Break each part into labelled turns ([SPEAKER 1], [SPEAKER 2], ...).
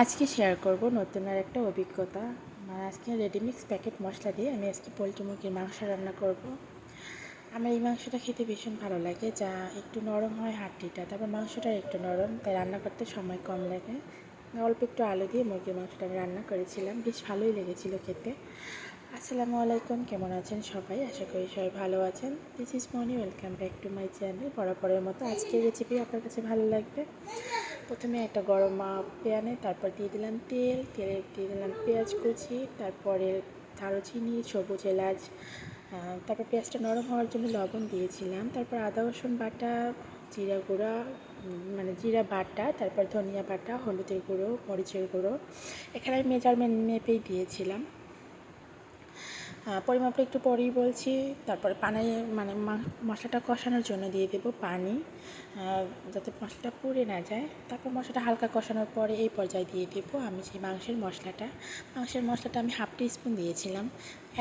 [SPEAKER 1] আজকে শেয়ার করব নতুন আর একটা অভিজ্ঞতা। মানে আজকে রেডিমিক্স প্যাকেট মশলা দিয়ে আমি আজকে পোলট্রি মুরগির মাংস রান্না করব। আমার এই মাংসটা খেতে ভীষণ ভালো লাগে, যা একটু নরম হয় হাড্ডিটা তারপর মাংসটা একটু নরম, তাই রান্না করতে সময় কম লাগে। অল্প একটু আলু দিয়ে মুরগির মাংসটা আমি রান্না করেছিলাম। বেশ ভালোই লেগেছিল খেতে। আসসালামু আলাইকুম, কেমন আছেন সবাই? আশা করি সবাই ভালো আছেন। This is Moni welcome back to my channel বরাবরের মতো আজকের রেসিপি আপনার কাছে ভালো লাগবে। প্রথমে একটা গরম প্যানে তারপর দিয়ে দিলাম তেল। তেলে দিয়ে দিলাম পেঁয়াজ কুচি, তারপরে দারুচিনি, সবুজ এলাচ তারপর পেঁয়াজটা নরম হওয়ার জন্য লবণ দিয়েছিলাম। তারপর আদা, রসুন বাটা জিরা গুঁড়া মানে জিরা বাটা, তারপর ধনিয়া বাটা, হলুদের গুঁড়ো, মরিচের গুঁড়ো। এখানে আমি মেজারমেন্ট মেপেই দিয়েছিলাম। পরিমাপটা একটু পরেই বলছি। তারপরে পানি মানে মশলাটা কষানোর জন্য দিয়ে দেবো পানি। যাতে মশলাটা পুড়ে না যায়। তারপর মশলাটা হালকা কষানোর পরে এই পর্যায়ে দিয়ে দেবো আমি সেই মাংসের মশলাটা। মাংসের মশলাটা আমি হাফ টি স্পুন দিয়েছিলাম।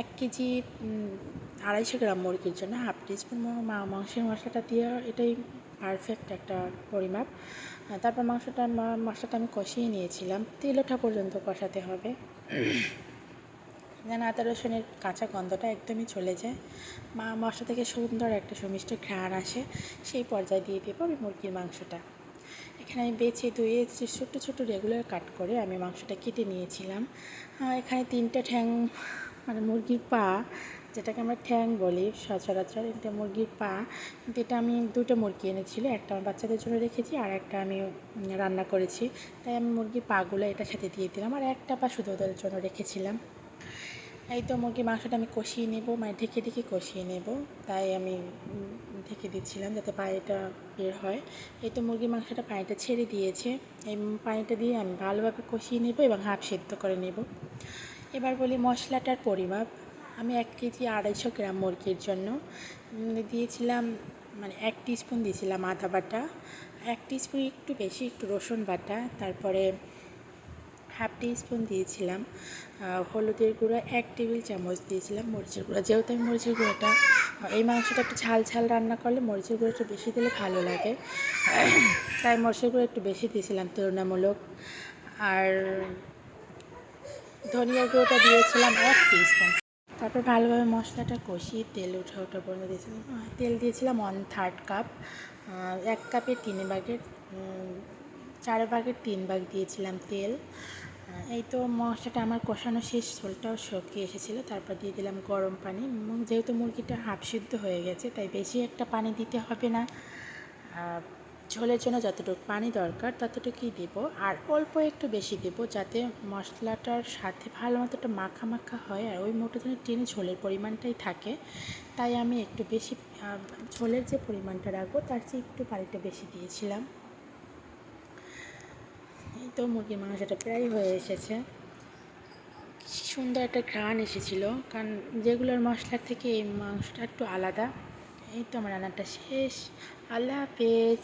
[SPEAKER 1] এক কেজি আড়াইশো গ্রাম মুরগির জন্য হাফ টি স্পুন মাংসের মশলাটা দিয়ে এটাই পারফেক্ট একটা পরিমাপ। তারপর মাংসটা মশলাটা আমি কষিয়ে নিয়েছিলাম। তেল ওঠা পর্যন্ত কষাতে হবে। যেন আদা রসুনের কাঁচা গন্ধটা একদমই চলে যায়। মা মশলা থেকে সুন্দর একটা সুমিষ্ট ঘ্রাণ আসে। সেই পর্যায়ে দিয়ে দেবো আমি মুরগির মাংসটা। এখানে আমি বেছে ধুয়ে ছোট্টো ছোটো রেগুলার কাট করে আমি মাংসটা কেটে নিয়েছিলাম। এখানে তিনটে ঠ্যাং মানে মুরগির পা যেটাকে আমরা ঠ্যাং বলি সচরাচর এটা মুরগির পা। কিন্তু এটা আমি দুটো মুরগি এনেছিল, একটা আমার বাচ্চাদের জন্য রেখেছি আর একটা আমি রান্না করেছি। তাই আমি মুরগির পাগুলো এটার সাথে দিয়ে দিলাম আর একটা পা শুধু ওদের জন্য রেখেছিলাম। এই তো মুরগির মাংসটা আমি কষিয়ে নেব মানে ঢেকে ঢেকে কষিয়ে নেব। তাই আমি ঢেকে দিচ্ছিলাম যাতে পানিটা বের হয়। এই তো মুরগির মাংসটা পানিটা ছেড়ে দিয়েছে। এই পানিটা দিয়ে আমি ভালোভাবে কষিয়ে নেব এবং হাফ সেদ্ধ করে নেব। এবার বলি মশলাটার পরিমাপ। আমি এক কেজি আড়াইশো গ্রাম মুরগির জন্য দিয়েছিলাম মানে এক স্পুন দিয়েছিলাম আদা বাটা, এক স্পুন একটু বেশি, একটু রসুন বাটা, তারপরে হাফ স্পুন দিয়েছিলাম হলুদের গুঁড়ো, এক টেবিল চামচ দিয়েছিলাম মরিচের গুঁড়ো। যেহেতু আমি মরিচের গুঁড়োটা এই মাংসটা একটু ঝাল ঝাল রান্না করলে মরিচের গুঁড়ো একটু বেশি দিলে ভালো লাগে। তাই মরিচের গুঁড়ো একটু বেশি দিয়েছিলাম তুলনামূলক। আর ধনিয়া গুঁড়োটা দিয়েছিলাম এক স্পুন তারপর ভালোভাবে মশলাটা কষিয়ে তেল উঠা ওঠা পর্যন্ত দিয়েছিলাম। তেল দিয়েছিলাম ওয়ান থার্ড কাপ এক কাপের তিন ভাগের চার ভাগের তিন ভাগ দিয়েছিলাম তেল। এই তো মশলাটা আমার কষানো শেষ, ঝোলটাও শুকিয়ে এসেছিল। তারপর দিয়ে দিলাম গরম পানি। যেহেতু মুরগিটা হাফ সিদ্ধ হয়ে গেছে, তাই বেশি একটা পানি দিতে হবে না। ঝোলের জন্য যতটুকু পানি দরকার ততটুকুই দেব। আর অল্প একটু বেশি দেব যাতে মশলাটার সাথে ভালো মতো একটা মাখা মাখা হয়। আর ওই মোটো যেন টেনে ঝোলের পরিমাণটাই থাকে। তাই আমি একটু বেশি ঝোলের যে পরিমাণটা রাখব তার চেয়ে একটু পানিটা বেশি দিয়েছিলাম। এই তো মুরগির মাংসটা প্রায় হয়ে এসেছে। সুন্দর একটা ঘ্রাণ এসেছিল। কারণ যেগুলোর মশলার থেকে এই মাংসটা একটু আলাদা। এই তো আমার রান্নাটা শেষ। আল্লাহ হাফেজ।